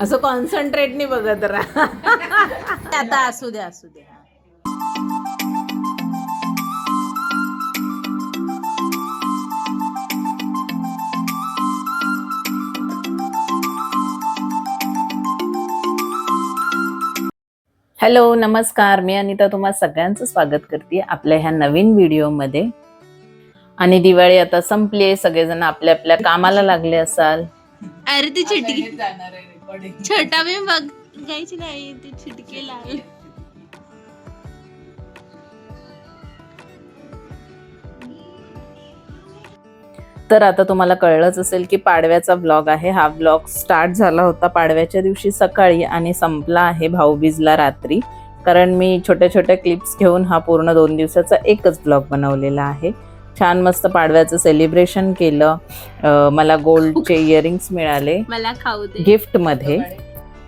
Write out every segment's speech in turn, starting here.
असं कॉन्सन्ट्रेट नाही बघत राहा. आता असू द्या असू द्या. हॅलो नमस्कार. मी अनिता तुम्हा सगळ्यांचं स्वागत करते आपल्या ह्या नवीन व्हिडिओमध्ये आणि दिवाळी आता संपली आहे सगळेजण आपल्या आपल्या कामाला लागले असाल. अरे ती चिटकी छोटा मी बघायची नाही ती चिटकी लाल. तर आता तुम्हाला कळलंच असेल की पाडव्याचा ब्लॉग आहे. हा ब्लॉग स्टार्ट झाला होता पाडव्याच्या दिवशी सकाळी आणि संपला आहे भाऊबीजला रात्री. कारण मी छोट्या छोट्या क्लिप्स घेऊन हा पूर्ण दोन दिवसाचा एकच ब्लॉग बनवलेला आहे. छान मस्त पाडव्याचं सेलिब्रेशन केलं. मला गोल्डचे इयरिंग्स मिळाले. मला खाऊ दे. गिफ्टमध्ये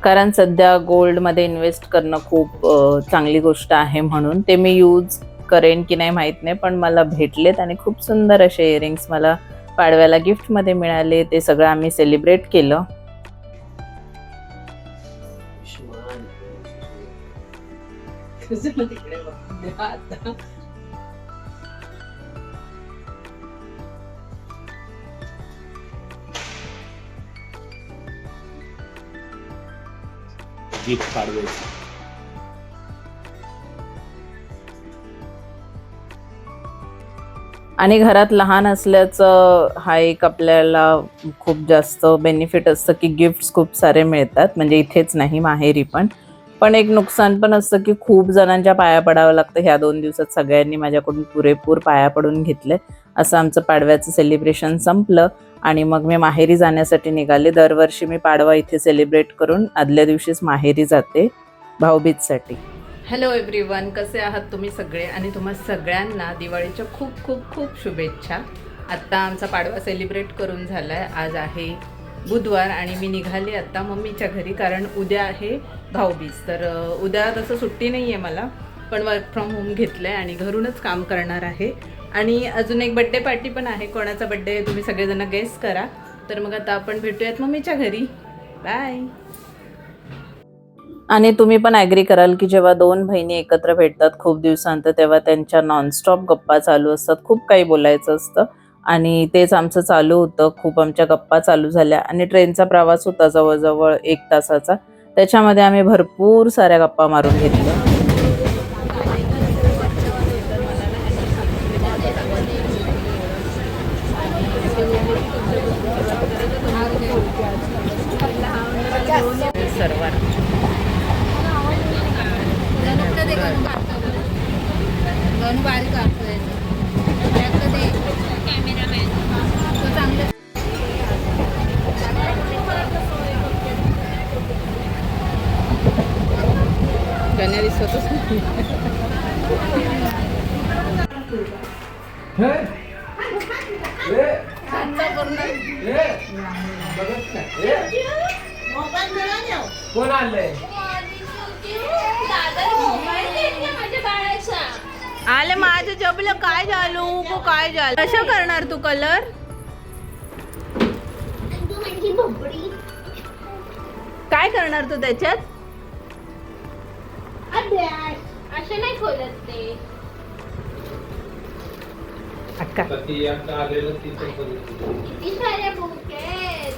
कारण सध्या गोल्डमध्ये इन्व्हेस्ट करणं खूप चांगली गोष्ट आहे म्हणून. ते मी यूज करेन की नाही माहीत नाही पण मला भेटलेत आणि खूप सुंदर असे इयरिंग्स मला पाडव्याला गिफ्टमध्ये मिळाले. ते सगळं आम्ही सेलिब्रेट केलं. गिफ्ट पाडवायची आणि घरात लहान असल्याचं हा एक आपल्याला खूप जास्त बेनिफिट असतं की गिफ्ट्स खूप सारे मिळतात. म्हणजे इथेच नाही माहेरी पण. पण एक नुकसान पण असतं की खूप जणांच्या पाया पडावं लागतं. ह्या दोन दिवसात सगळ्यांनी माझ्याकडून पुरेपूर पाया पडून घेतले. असं आमचं पाडव्याचं सेलिब्रेशन संपलं आणि मग मी माहेरी जाण्यासाठी निघाले. दरवर्षी मी पाडवा इथे सेलिब्रेट करून आदल्या दिवशीच माहेरी जाते भाऊबीजसाठी. हॅलो एव्हरीवन कसे आहात तुम्ही सगळे? आणि तुम्हा सगळ्यांना दिवाळीच्या खूप खूप खूप शुभेच्छा. आत्ता आमचा पाडवा सेलिब्रेट करून झाला आहे आज आहे बुधवार आणि मी निघाले आत्ता मम्मीच्या घरी कारण उद्या आहे भाऊबीज. तर उद्या तसं सुट्टी नाही आहे मला पण वर्क फ्रॉम होम घेतलं आहे आणि घरूनच काम करणार आहे. आणि अजून एक बड्डे पार्टी पण आहे कोणाचा बड्डे तुम्ही सगळेजण गेस करा. तर मग आता आपण भेटूयात मम्मीच्या घरी. बाय आणि तुम्ही पण ॲग्री कराल की जेव्हा दोन बहिणी एकत्र भेटतात खूप दिवसांत तेव्हा त्यांच्या नॉनस्टॉप गप्पा चालू असतात. खूप काही बोलायचं असतं. आणि तेच आमचं चालू होतं. खूप आमच्या गप्पा चालू झाल्या. आणि ट्रेनचा प्रवास होता जवळजवळ एक तासाचा. त्याच्यामध्ये आम्ही भरपूर साऱ्या गप्पा मारून घेतल्या. सर्वांना दिसतच. नाही कोण आले माझं जबलं. काय झालं को काय झालं? कसं करणार तू कलर? काय करणार तू त्याच्यात? असे नाही खोलत ते. अक्का. ती आता आलेलं ती पण बघितली. किती साऱ्या बुक. आहेत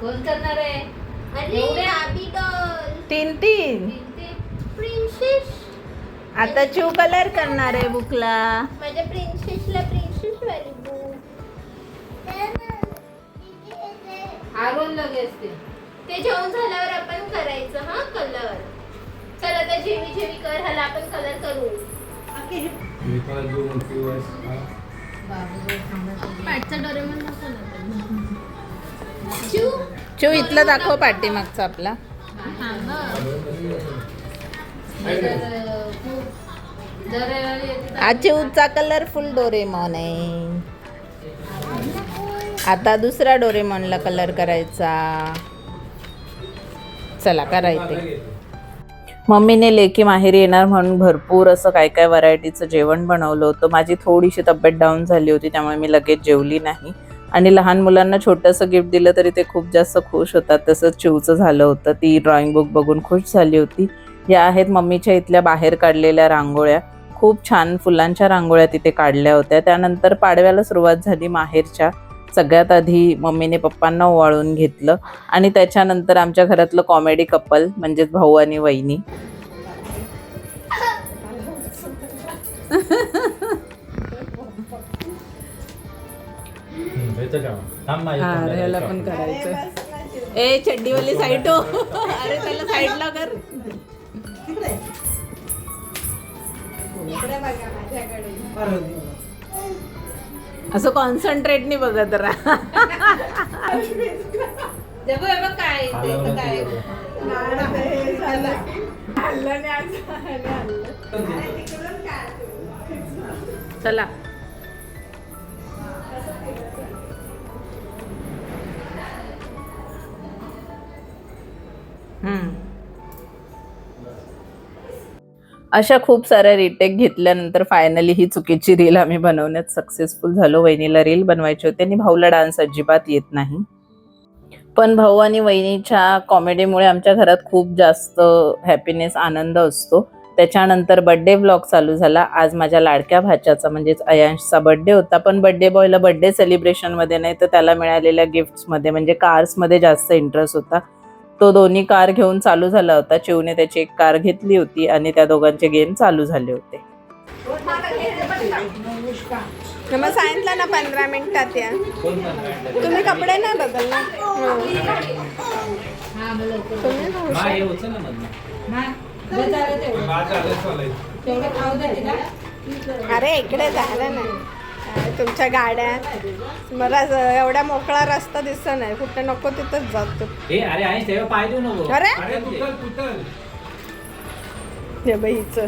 कोण करणार आहे. अरे बाबी डॉल तीन तीन. प्रिन्सेस आता चू कलर करणार आहे बुकला. माझ्या प्रिन्सेसला प्रिन्सेस वाली बुक आगोन लगेच ते. ते जेवण झाल्यावर आपण करायचं हा? कलर. चला तर जेवी जेवी कर ह्याला आपण कलर करू. मी पण जो मोठी वयस, हा. पाठचा डोरेमॉन दाखव ना चू. चू इथलं दाखव पाठीमागचा आपला. आज चिऊचा कलरफुल डोरेमॉन आहे. आता दुसरा डोरेमॉनला कलर करायचा. चला करायचे मम्मीने लेकी माहेरी येणार म्हणून भरपूर असं काय काय व्हरायटीचं जेवण बनवलं होतं. माझी थोडीशी तब्येत डाऊन झाली होती त्यामुळे मी लगेच जेवली नाही. आणि लहान मुलांना छोटंसं गिफ्ट दिलं तरी ते खूप जास्त खुश होतात. तसंच चिवचं झालं होतं ती ड्रॉइंग बुक बघून खुश झाली होती. या आहेत मम्मीच्या इथल्या बाहेर काढलेल्या रांगोळ्या. खूप छान फुलांच्या रांगोळ्या तिथे काढल्या होत्या. त्यानंतर पाडव्याला सुरुवात झाली माहेरच्या. सगळ्यात आधी मम्मीने पप्पांना ओवाळून घेतलं. आणि त्याच्यानंतर आमच्या घरातलं कॉमेडी कपल म्हणजेच भाऊ आणि वहिनी. पण करायचं ए चड्डीवाली साईड हो. अरे त्याला साईडला कर. असं कॉन्सन्ट्रेटनी बघत राहा जबू हे बघ काय काय चला. अशा खूप साऱ्या रिटेक घेतल्यानंतर फायनली ही चुकीची रील आम्ही बनवण्यात सक्सेसफुल झालो. वहिनीला रील बनवायची होती आणि भाऊला डान्स अजिबात येत नाही. पण भाऊ आणि वहिनीच्या कॉमेडीमुळे आमच्या घरात खूप जास्त हॅपीनेस आनंद असतो. त्याच्यानंतर बड्डे ब्लॉग चालू झाला. आज माझ्या लाडक्या भाच्याचा म्हणजेच अयांशचा बड्डे होता. पण बड्डे बॉयला बड्डे सेलिब्रेशनमध्ये नाही तर त्याला मिळालेल्या गिफ्ट्समध्ये म्हणजे कार्समध्ये जास्त इंटरेस्ट होता. तो दोन्ही कार घेऊन चालू झाला होता. चिवने त्याची एक कार घेतली होती आणि त्या दोघांचे गेम चालू झाले होते. मग सांगितलं ना पंधरा मिनिटात या. तुम्ही कपडे नाही हा. तुम्ही ना. अरे इकडे झालं नाही काय तुमच्या गाड्या. मला एवढा मोकळा रस्ता दिसत नाही. कुठे नको तिथंच जातो ए अरे हे बाईचं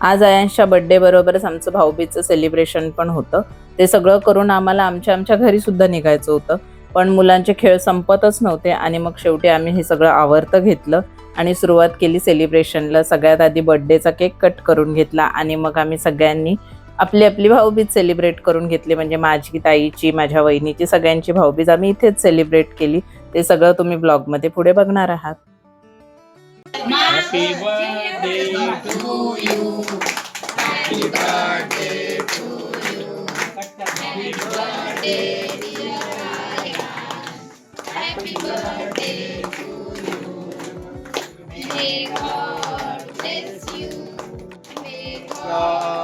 आज अयांशच्या बड्डे बरोबरच आमचं भाऊबीजचं सेलिब्रेशन पण होतं. ते सगळं करून आम्हाला आमच्या आमच्या घरी सुद्धा निघायचं होतं. पण मुलांचे खेळ संपतच नव्हते आणि मग शेवटी आम्ही हे सगळं आवर्त घेतलं आणि सुरुवात केली सेलिब्रेशनला सगळ्यात आधी बड्डेचा केक कट करून घेतला आणि मग आम्ही सगळ्यांनी आपली आपली भाऊबीज सेलिब्रेट करून घेतली. म्हणजे माझी ताईची माझ्या वहिनीची सगळ्यांची भाऊबीज आम्ही इथेच सेलिब्रेट केली. ते सगळं तुम्ही ब्लॉगमध्ये पुढे बघणार आहात. हॅपी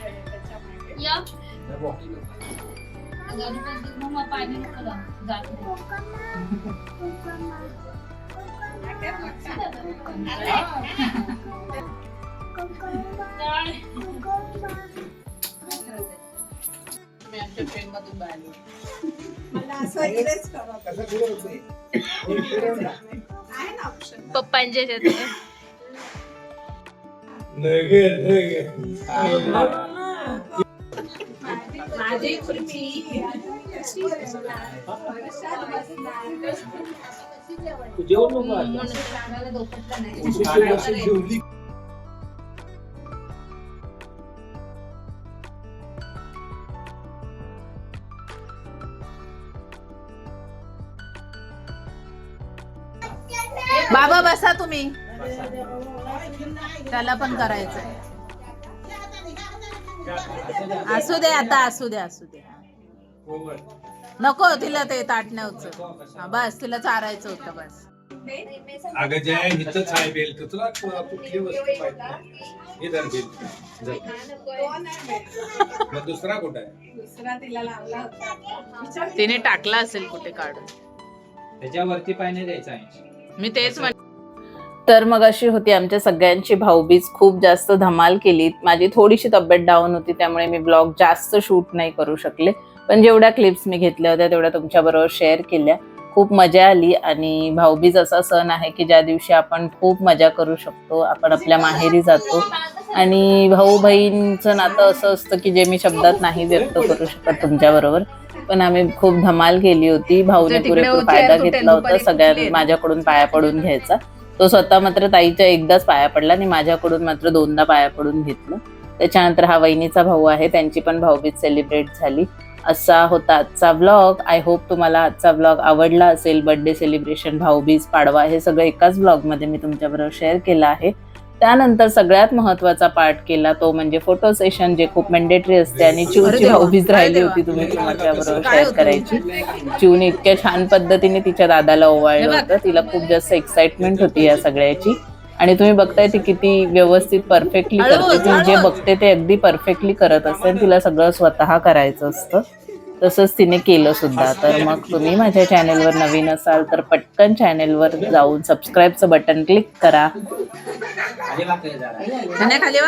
या. मला असं इकडेच करावं. आहे ना ऑप्शन पप्पांच्या लगेच लगेच माझी खुर्ची तू जेवण नको आता. बाबा बसा तुम्ही. त्याला पण करायचंय. असू दे आता असू दे असू दे. नको तिला ते ताटण्याचं. बस तिला चारायचं होतं बस. अगं जय हिथंच आहे बेल्ट तुला कु- कुठली वस्तू पाहिजे? हे धर. मग दुसरा कुठं आहे? दुसरा तिला लावला होता. तिने टाकला असेल कुठे काढून. त्याच्यावरती पाय नाही द्यायचा आहे. मी तेच तर मग अशी होती आमच्या सगळ्यांची भाऊबीज. खूप जास्त धमाल केली. माझी थोडीशी तब्येत डाऊन होती त्यामुळे मी ब्लॉग जास्त शूट नाही करू शकले. पण जेवढ्या क्लिप्स मी घेतल्या होत्या तेवढ्या तुमच्याबरोबर शेअर केल्या. खूप मजा आली आणि भाऊबीज असा सण आहे की ज्या दिवशी आपण खूप मजा करू शकतो आपण आपल्या माहेरी जातो. आणि भाऊ बहीणचं नातं असं असतं की जे मी शब्दात नाही व्यक्त करू शकत तुमच्याबरोबर पण आम्ही खूप धमाल केली होती. भाऊने पुरेपूर फायदा घेतला होता सगळ्या माझ्याकडून पाया पडून घ्यायचा. तो स्वतः मात्र ताईच्या एकदाच पाया पडला आणि माझ्याकडून मात्र दोनदा पाया पडून घेतलं. त्याच्यानंतर हा वहिनीचा भाऊ आहे त्यांची पण भाऊबीज सेलिब्रेट झाली. असा होता आजचा ब्लॉग आय होप तुम्हाला आजचा ब्लॉग आवडला असेल. बर्थडे सेलिब्रेशन भाऊबीज पाडवा हे सगळं एकाच ब्लॉगमध्ये मी तुमच्याबरोबर शेअर केलं आहे. त्यानंतर सगळ्यात महत्त्वाचा पार्ट केला तो म्हणजे फोटो सेशन जे खूप मेंडेटरी असते आणि चिवची भाऊबीज राहिली होती तुम्ही माझ्याबरोबर शेअर करायची. चिवने इतक्या छान पद्धतीने तिच्या दादाला ओवाळलं होतं. तिला खूप जास्त एक्साइटमेंट होती या सगळ्याची. आणि तुम्ही बघताय ती किती व्यवस्थित परफेक्टली करते. ती जे बघते ते अगदी परफेक्टली करत असते आणि तिला सगळं स्वतः करायचं असतं. तसंच तिने केलं सुद्धा. तर मग तुम्ही माझ्या चॅनेलवर नवीन असाल तर पटकन चॅनेलवर जाऊन सबस्क्राईबचं बटन क्लिक करा. खाली जरा खाली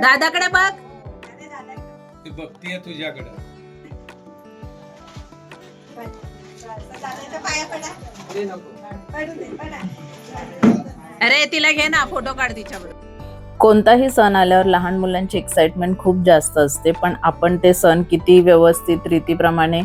दादाकडे बघ. ती बघतीये तुझ्याकडं. अरे नको. अरे तिला घे ना फोटो काढ तिच्याबरोबर कोणताही सण आल्यावर लहान मुलांची एक्साइटमेंट खूप जास्त असते पण आपण ते सण किती व्यवस्थित रीतीप्रमाणे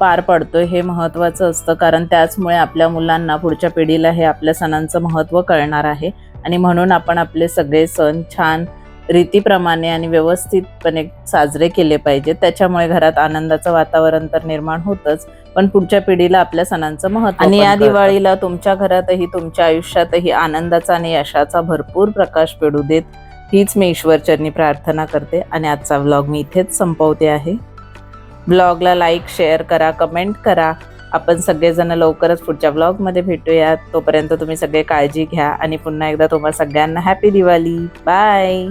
पार पडतोय हे महत्त्वाचं असतं. कारण त्याचमुळे आपल्या मुलांना पुढच्या पिढीला हे आपल्या सणांचं महत्त्व कळणार आहे. आणि म्हणून आपण आपले सगळे सण छान रीतीप्रमाणे आणि व्यवस्थितपणे साजरे केले पाहिजेत त्याच्यामुळे घरात आनंदाचं वातावरण तर निर्माण होतंच. पण पुढच्या पिढीला आपल्या सणांचं महत्त्व आणि या दिवाळीला तुमच्या घरातही तुमच्या आयुष्यातही आनंदाचा आणि यशाचा भरपूर प्रकाश पेडू देत हीच मी ईश्वरचरणी प्रार्थना करते. आणि आजचा व्लॉग मी इथेच संपवते आहे. ब्लॉगला लाईक शेअर करा कमेंट करा. आपण सगळेजण लवकरच पुढच्या ब्लॉगमध्ये भेटूयात तोपर्यंत तुम्ही सगळे काळजी घ्या. आणि पुन्हा एकदा तुम्हाला सगळ्यांना हॅपी दिवाळी. बाय